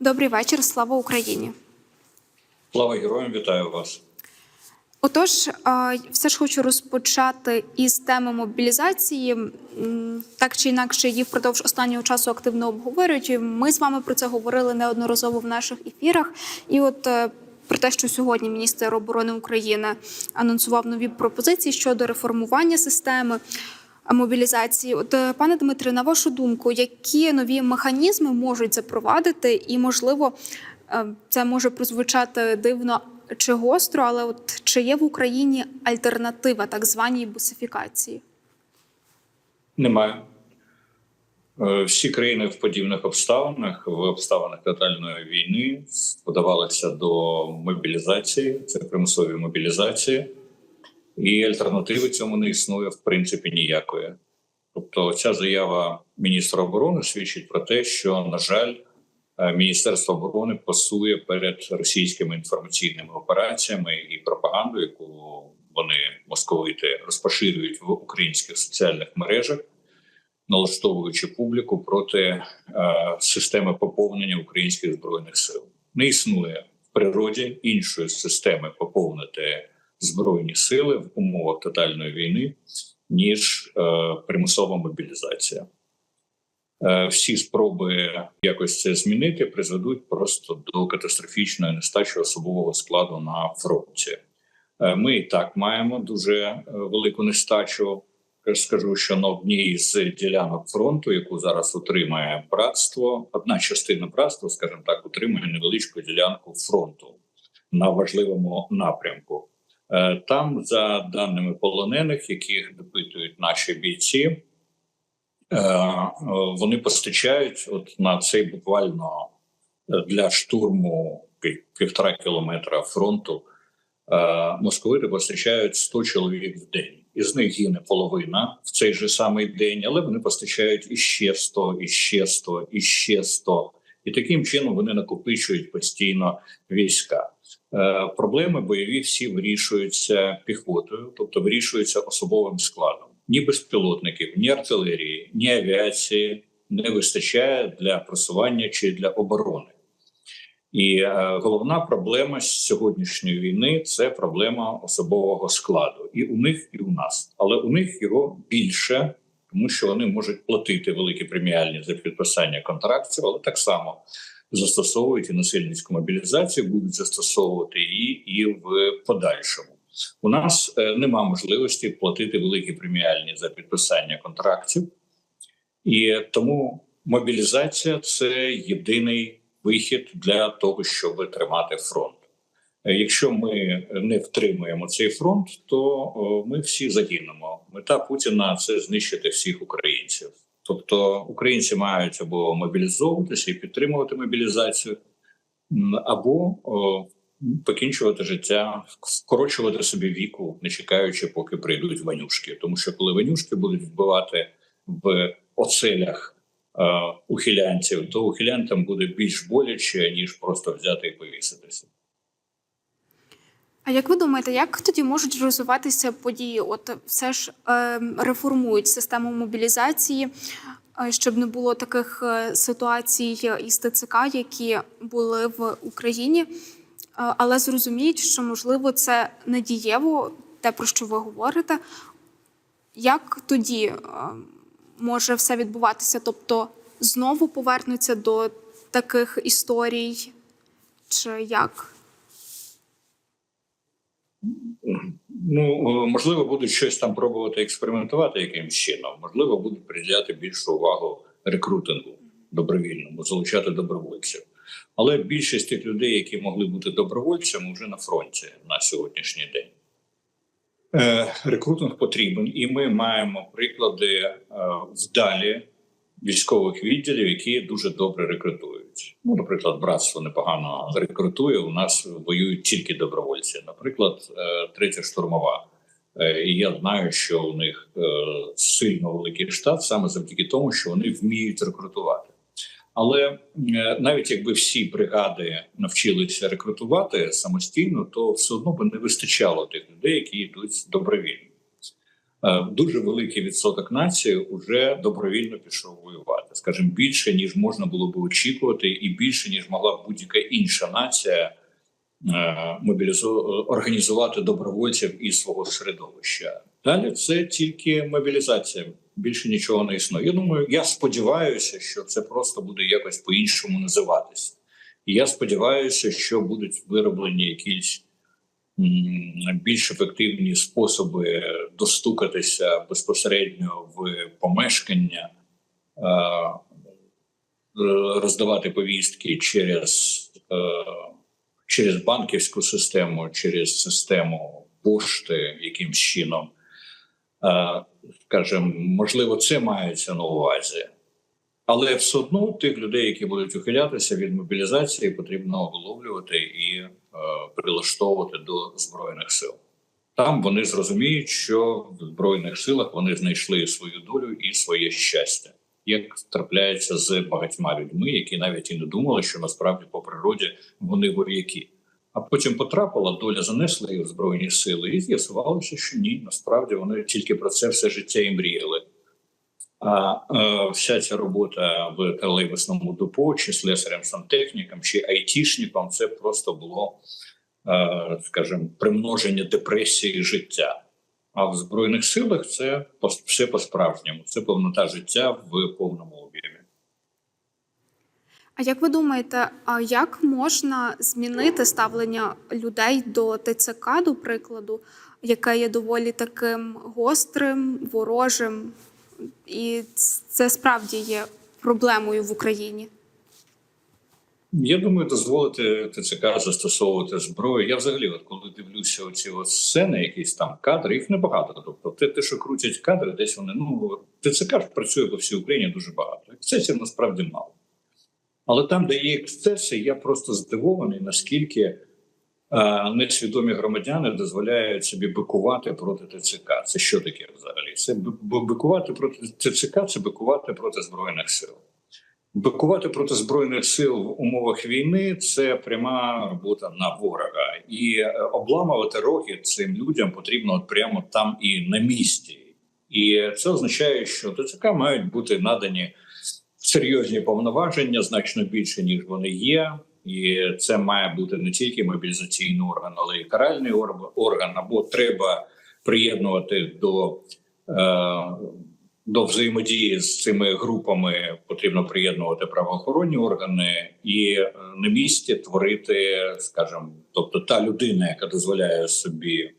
Добрий вечір, слава Україні. Слава героям, вітаю вас. Отож, все ж хочу розпочати із теми мобілізації. Так чи інакше, її впродовж останнього часу активно обговорюють. Ми з вами про це говорили неодноразово в наших ефірах. І от е, про те, що сьогодні міністр оборони України анонсував нові пропозиції щодо реформування системи. Мобілізації, от е, пане Дмитре, на вашу думку, які нові механізми можуть запровадити, і можливо, е, це може прозвучати дивно чи гостро, але от чи є в Україні альтернатива так званій бусифікації? Немає. Е, Всі країни в подібних обставинах, в обставинах тотальної війни, подавалися до мобілізації, це примусові мобілізації, і альтернативи цьому не існує в принципі ніякої. Тобто, ця заява міністра оборони свідчить про те, що, на жаль, е, Міністерство оборони пасує перед російськими інформаційними операціями і пропагандою, яку вони московити розпоширюють в українських соціальних мережах, налаштовуючи публіку проти е, системи поповнення українських збройних сил. Не існує в природі іншої системи поповнити збройні сили в умовах тотальної війни, ніж е, примусова мобілізація. Е, Всі спроби якось це змінити призведуть просто до катастрофічної нестачі особового складу на фронті. Е, Ми і так маємо дуже е, велику нестачу. Скажу, що на одній з ділянок фронту, яку зараз утримує братство, одна частина братства, скажімо так, утримує невеличку ділянку фронту на важливому напрямку. Е, Там, за даними полонених, яких допитують наші бійці, е, вони постачають от на цей буквально е, для штурму півтора кілометра фронту. Московити постачають 100 чоловік в день. Із них гине половина в цей же самий день, але вони постачають іще 100, іще 100, іще 100. І таким чином вони накопичують постійно війська. Е, проблеми бойові всі вирішуються піхотою, тобто вирішуються особовим складом. Ні безпілотників, ні артилерії, ні авіації не вистачає для просування чи для оборони. І е, головна проблема сьогоднішньої війни це проблема особового складу, і у них, і у нас. Але у них його більше, тому що вони можуть платити великі преміальні за підписання контрактів, але так само застосовують і насильницьку мобілізацію, будуть застосовувати її і в подальшому. У нас е, нема можливості платити великі преміальні за підписання контрактів, і тому мобілізація це єдиний вихід для того, щоб тримати фронт. Е, Якщо ми не втримуємо цей фронт, то ми всі загинемо. Мета Путіна це знищити всіх українців. Тобто українці мають або мобілізовуватися і підтримувати мобілізацію, або о, покінчувати життя, вкорочувати собі віку, не чекаючи, поки прийдуть ванюшки. Тому що коли ванюшки будуть вбивати в оцелях е, ухилянців, то ухилянтам буде більш боляче ніж просто взяти і повіситися. А як ви думаєте, як тоді можуть розвиватися події? От все ж е, реформують систему мобілізації, е, щоб не було таких е, ситуацій із ТЦК, які були в Україні, Е, але зрозуміють, що можливо це не дієво, те про що ви говорите. Як тоді може все відбуватися? Тобто знову повернуться до таких історій, чи як? Ну е, можливо, будуть щось там пробувати експериментувати якимось чином. Можливо, будуть приділяти більшу увагу рекрутингу добровільному, залучати добровольців. Але більшість тих людей, які могли бути добровольцями, вже на фронті на сьогоднішній день. Е, рекрутинг потрібен, і ми маємо приклади е, вдалі військових відділів, які дуже добре рекрутують. Ну, наприклад, братство непогано рекрутує. У нас воюють тільки добровольці. Наприклад, е, третя штурмова. Е, І я знаю, що у них е, сильно великий штат саме завдяки тому, що вони вміють рекрутувати. Але навіть якби всі бригади навчилися рекрутувати самостійно, то все одно би не вистачало тих людей, які йдуть добровільно. Е, дуже великий відсоток нації вже добровільно пішов воювати. Скажімо, більше ніж можна було би очікувати, і більше ніж могла будь-яка інша нація е, мобілізу... організувати добровольців із свого середовища. Далі це тільки мобілізація. Більше нічого не існує. Я думаю, я сподіваюся, що це просто буде якось по-іншому називатися. І я сподіваюся, що будуть вироблені якісь більш ефективні способи достукатися безпосередньо в помешкання, е, роздавати повістки через, е, через банківську систему, через систему пошти якимсь чином. Е, можливо, це мається на увазі. Але все одно тих людей, які будуть ухилятися від мобілізації, потрібно виловлювати і прилаштовувати до збройних сил. Там вони зрозуміють, що в збройних силах вони знайшли свою долю і своє щастя, як трапляється з багатьма людьми, які навіть і не думали, що насправді по природі вони вояки. А потім потрапила доля, занесла їх в збройні сили, і з'ясувалося, що ні, насправді вони тільки про це все життя і мріяли. А е, вся ця робота в тролейбусному депо, чи слесарем сантехніком, чи айтішником, це просто було, е, скажімо, примноження депресії життя. А в Збройних силах це все по-справжньому. Це повнота життя в повному об'ємі. А як ви думаєте, як можна змінити ставлення людей до ТЦК, до прикладу, яке є доволі таким гострим, ворожим, і це справді є проблемою в Україні? Я думаю, дозволити ТЦК застосовувати зброю. Я взагалі, от коли дивлюся оці от сцени, якісь там кадри, їх небагато. Тобто, те, те, що крутять кадри, десь вони ну ТЦК ж працює по всій Україні дуже багато. Ексцесів насправді мало. Але там, де є ексцеси, я просто здивований, наскільки несвідомі громадяни дозволяють собі бикувати проти ТЦК. Це що таке взагалі? Це бикувати проти ТЦК, це бикувати проти збройних сил. Бикувати проти збройних сил в умовах війни це пряма робота на ворога, і е, обламувати роги цим людям потрібно от прямо там і на місці. І це означає, що ТЦК мають бути надані серйозні повноваження, значно більше ніж вони є. І це має бути не тільки мобілізаційний орган, але й каральний орган. Або треба приєднувати до е, до взаємодії з цими групами потрібно приєднувати правоохоронні органи і е, на місці творити, скажімо, тобто та людина, яка дозволяє собі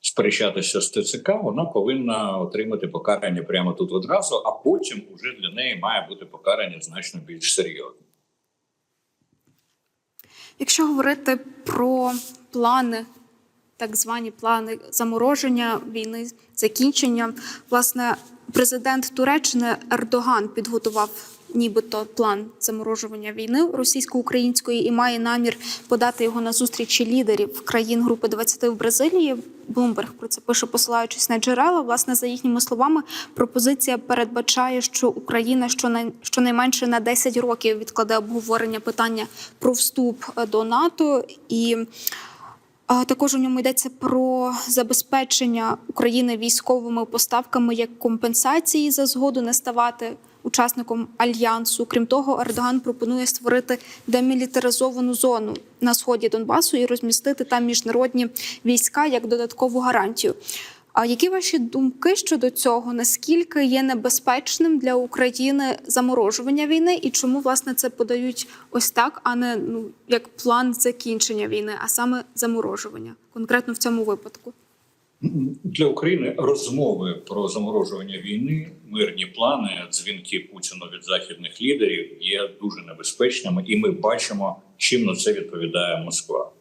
сперечатися з ТЦК, вона повинна отримати покарання прямо тут одразу, а потім уже для неї має бути покарання значно більш серйозне. Якщо говорити про плани, так звані плани замороження війни, закінчення, власне, президент Туреччини Ердоган підготував нібито план заморожування війни російсько-української і має намір подати його на зустрічі лідерів країн групи 20 в Бразилії. Блумберг про це пише, посилаючись на джерела. Власне, за їхніми словами, пропозиція передбачає, що Україна щонай- щонайменше на 10 років відкладе обговорення питання про вступ е, до НАТО і. Також у ньому йдеться про забезпечення України військовими поставками як компенсації за згоду не ставати учасником альянсу. Крім того, Ердоган пропонує створити демілітаризовану зону на сході Донбасу і розмістити там міжнародні війська як додаткову гарантію. А які ваші думки щодо цього? Наскільки є небезпечним для України заморожування війни, і чому власне це подають ось так, а не ну як план закінчення війни, а саме заморожування, конкретно в цьому випадку? Для України розмови про заморожування війни, мирні плани, дзвінки Путіну від західних лідерів є дуже небезпечними, і ми бачимо, чим на це відповідає Москва.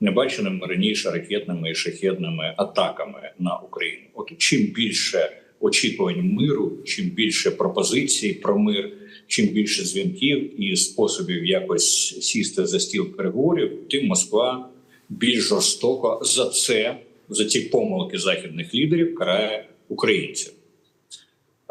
Небаченими раніше ракетними і шахедними атаками на Україну. От чим більше очікувань миру, чим більше пропозицій про мир, чим більше дзвінків і способів якось сісти за стіл переговорів, тим Москва більш жорстоко за це, за ці помилки західних лідерів карає українців.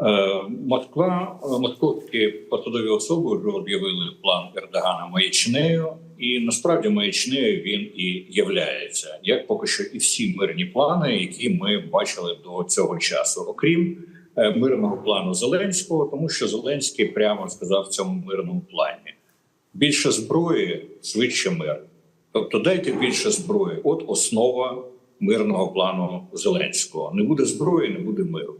Е, Москва, е, московські посадові особи вже об'явили план Ердогана маячнею. і насправді маячнею він і являється, як поки що і всі мирні плани, які ми бачили до цього часу, окрім е, мирного плану Зеленського, тому що Зеленський прямо сказав в цьому мирному плані: більше зброї, швидше мир. Тобто, дайте більше зброї. От основа мирного плану Зеленського. Не буде зброї, не буде миру.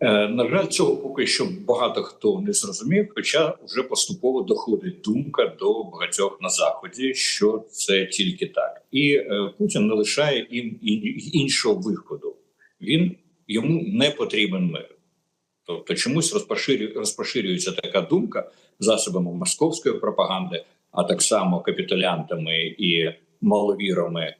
Е, На жаль, цього поки що багато хто не зрозумів, хоча вже поступово доходить думка до багатьох на заході, що це тільки так, і е, Путін не лишає їм іншого виходу. Він йому не потрібен мир. Тобто, чомусь розпоширю- розпоширюється така думка засобами московської пропаганди, а так само капітулянтами і маловірами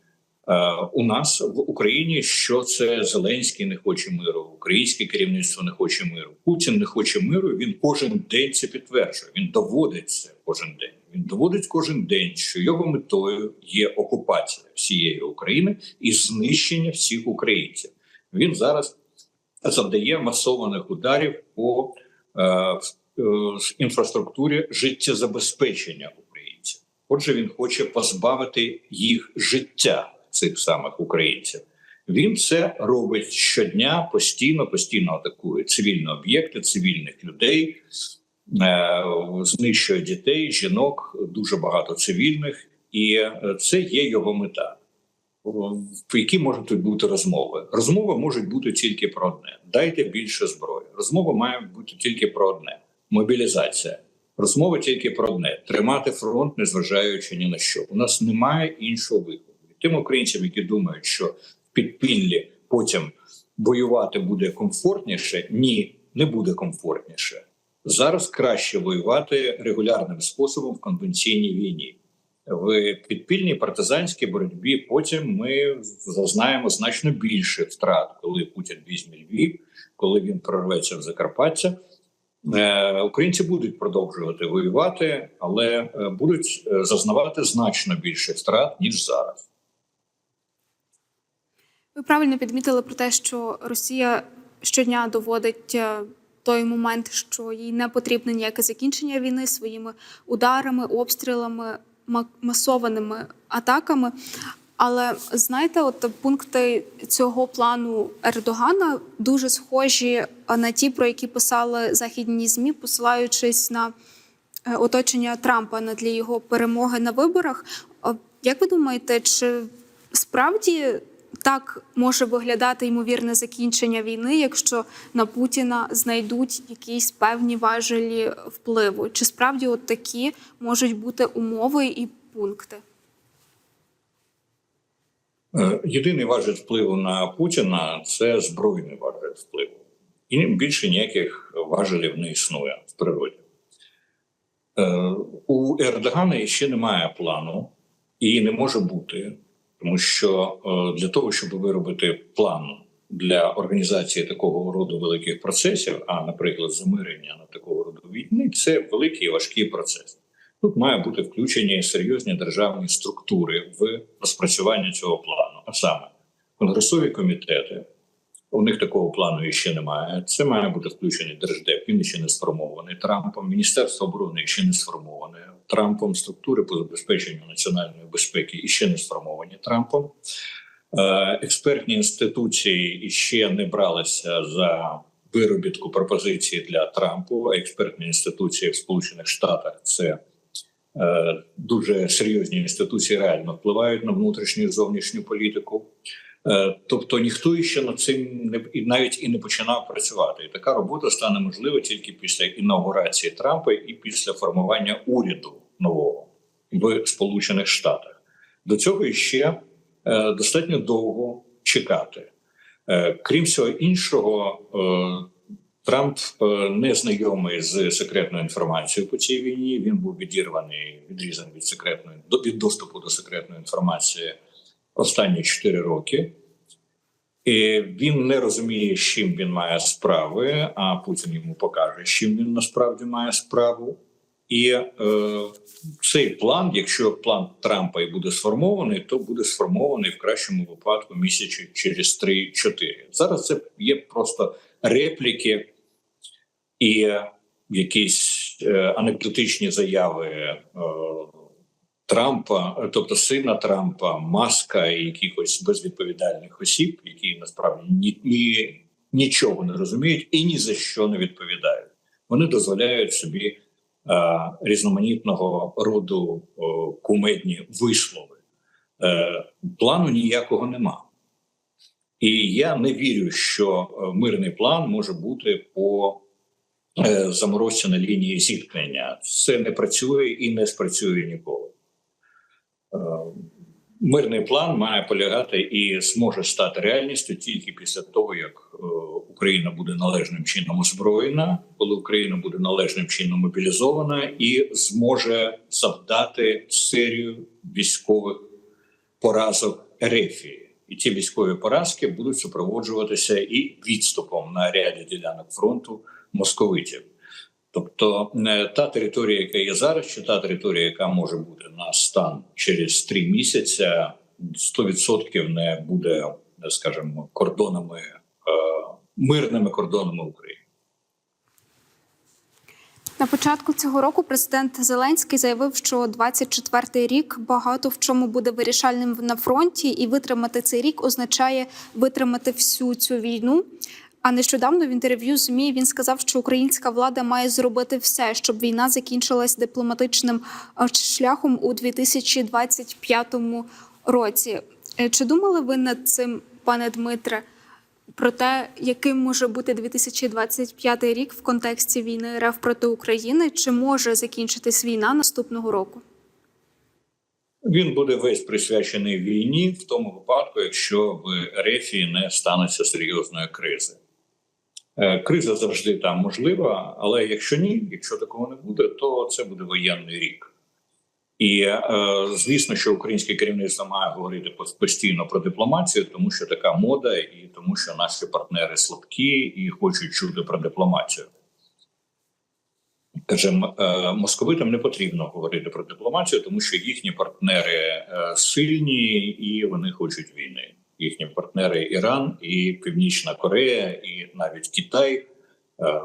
у нас в Україні, що це Зеленський не хоче миру, українське керівництво не хоче миру. Путін не хоче миру. Він кожен день це підтверджує. Він доводить це кожен день. Він доводить кожен день, що його метою є окупація всієї України і знищення всіх українців. Він зараз завдає масованих ударів по е, е, інфраструктурі життєзабезпечення українців. Отже, він хоче позбавити їх життя цих самих українців. Він це робить щодня, постійно, постійно атакує цивільні об'єкти, цивільних людей, е, знищує дітей, жінок, дуже багато цивільних, і е, це є його мета. В які можуть бути розмови? Розмови можуть бути тільки про одне: дайте більше зброї. Розмова має бути тільки про одне: мобілізація. Розмова тільки про одне: тримати фронт, незважаючи ні на що. У нас немає іншого виходу. Тим українцям, які думають, що підпіллі потім воювати буде комфортніше, ні, не буде комфортніше. Зараз краще воювати регулярним способом в конвенційній війні в підпільній партизанській боротьбі. Потім ми зазнаємо значно більше втрат, коли Путін візьме Львів, коли він прорветься в Закарпаття. Е, Українці будуть продовжувати воювати, але е, будуть е, зазнавати значно більше втрат ніж зараз. Ви правильно підмітили про те, що Росія щодня доводить е, той момент, що їй не потрібне ніяке закінчення війни своїми ударами, обстрілами, масованими атаками. Але знаєте, от пункти цього плану Ердогана дуже схожі на ті, про які писали західні змі, посилаючись на е, оточення Трампа на тлі його перемоги на виборах. Е, Як ви думаєте, чи справді так може виглядати ймовірне закінчення війни, якщо на Путіна знайдуть якісь певні важелі впливу? Чи справді от такі можуть бути умови і пункти? Е, Єдиний важіль впливу на Путіна це збройний важіль впливу. І більше ніяких важелів не існує в природі. Е, У Ердогана ще немає плану і не може бути, тому що е, для того, щоб виробити план для організації такого роду великих процесів, а, наприклад, замирення на такого роду війни, це великий і важкий процес. Тут має бути включені серйозні державні структури в розпрацювання цього плану, а саме конгресові комітети. У них такого плану ще немає. Це має бути включений держдеп. Він ще не сформований Трампом. Міністерство оборони ще не сформоване Трампом. Структури по забезпеченню національної безпеки іще не сформовані Трампом. Е, Експертні інституції ще не бралися за виробітку пропозицій для Трампу. Експертні інституції в Сполучених Штатах це е, дуже серйозні інституції, реально впливають на внутрішню і зовнішню політику. Е, Тобто ніхто ще над цим не і навіть і не починав працювати. І така робота стане можлива тільки після інаугурації Трампа і після формування уряду нового в Сполучених Штатах. До цього ще е, достатньо довго чекати. Е, Крім всього іншого, Трамп не знайомий з секретною інформацією по цій війні. Він був відірваний, відрізаний від секретної від доступу до секретної інформації останні 4 роки. І він не розуміє, з чим він має справи, а Путін йому покаже, з чим він насправді має справу. І е, цей план, якщо план Трампа і буде сформований, то буде сформований в кращому випадку місяці через 3-4. Зараз це є просто репліки і якісь е, анекдотичні заяви е, Трампа, тобто сина Трампа, маска і якихось безвідповідальних осіб, які насправді ні, ні, нічого не розуміють і ні за що не відповідають. Вони дозволяють собі е, різноманітного роду е, кумедні вислови. Е, плану ніякого нема. І я не вірю, що е, мирний план може бути по е, заморозці на лінії зіткнення. Це не працює і не спрацює ніколи. Е, Мирний план має полягати і зможе стати реальністю тільки після того, як е, Україна буде належним чином озброєна, коли Україна буде належним чином мобілізована і зможе завдати серію військових поразок Ерефії. І ці військові поразки будуть супроводжуватися і відступом на ряді ділянок фронту московитів. Тобто е, та територія, яка є зараз, чи та територія, яка може бути на стан через три місяці, 100% не буде, е, скажімо, кордонами е, мирними кордонами України. На початку цього року президент Зеленський заявив, що 24-й рік багато в чому буде вирішальним на фронті, і витримати цей рік означає витримати всю цю війну. А нещодавно в інтерв'ю ЗМІ він сказав, що українська влада має зробити все, щоб війна закінчилась дипломатичним е, шляхом у 2025 році. Е, Чи думали ви над цим, пане Дмитре? про те, яким може бути 2025 рік в контексті війни РФ проти України, чи може закінчитись війна наступного року? Він буде весь присвячений війні в тому випадку, якщо в Ерефії не станеться серйозної кризи. Е, Криза завжди там можлива, але якщо ні, якщо такого не буде, то це буде воєнний рік. І е, звісно, що українське керівництво має говорити постійно про дипломатію, тому що така мода, і тому що наші партнери слабкі і хочуть чути про дипломатію. Кажемо, е, московитам не потрібно говорити про дипломатію, тому що їхні партнери сильні і вони хочуть війни. Їхні партнери Іран і Північна Корея, і навіть Китай. е,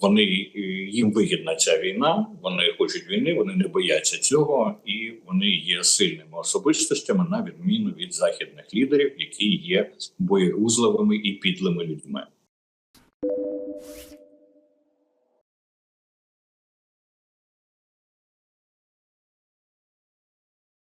Вони е, їм вигідна ця війна. Вони хочуть війни, вони не бояться цього, і вони є сильними особистостями на відміну від західних лідерів, які є боєгузливими і підлими людьми.